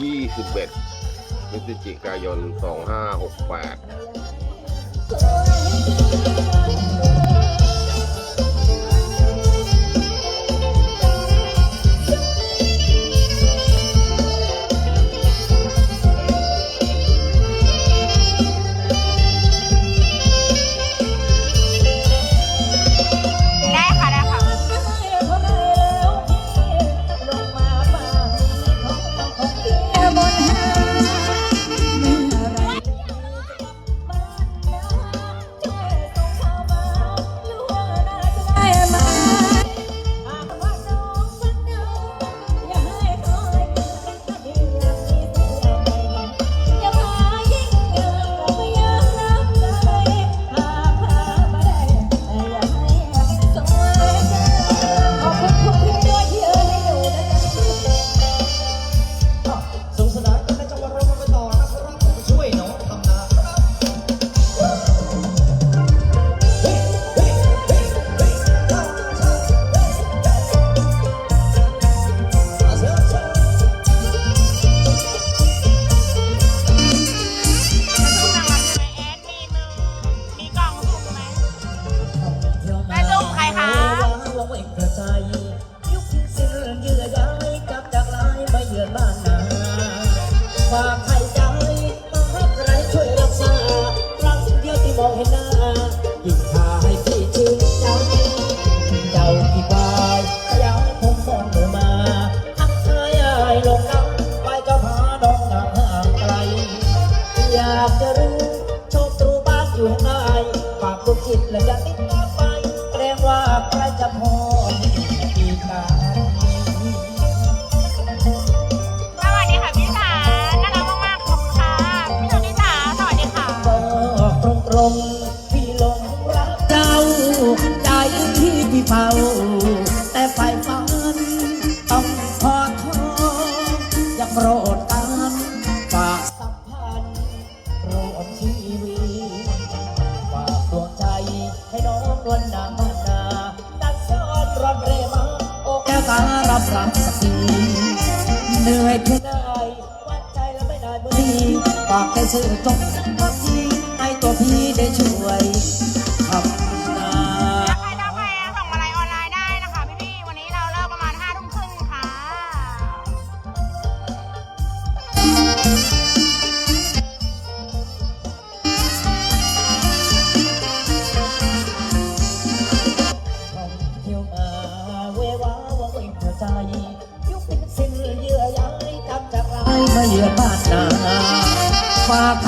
21พฤศจิกายน 2568 ดือนบ้านนาฝากใครใจมาให้ใครช่วยรักษาครั้งเดียวที่มองเห็นหน้ายิ่งพาให้พี่ชื่นใจเจ้าที่ควายขยายผมมองเดินมาทักทายอายลงน้ำไปก็พาน้องนางห่างไกล อยากจะรู้โชคตรูบ้านอยู่ข้างในฝากลูกจิตและจะติดตามไป เฝ้า แต่ไฟฝันต้องขอโทษอย่าโปรดตามฝากสัมพันธ์รวมชีวิตฝากดวงใจให้น้องวันนามานาดังซ้อนรอนเรมาโอ้แก้วตารับรักสักทีเหนื่อยเพียงใดวัดใจแล้วไม่ได้เมื่อนี้ฝากแค่สื่อตร ยุคเป็นสิ้นเยื่อใยทำจากลายมาเยื่อบ้านนาฝาก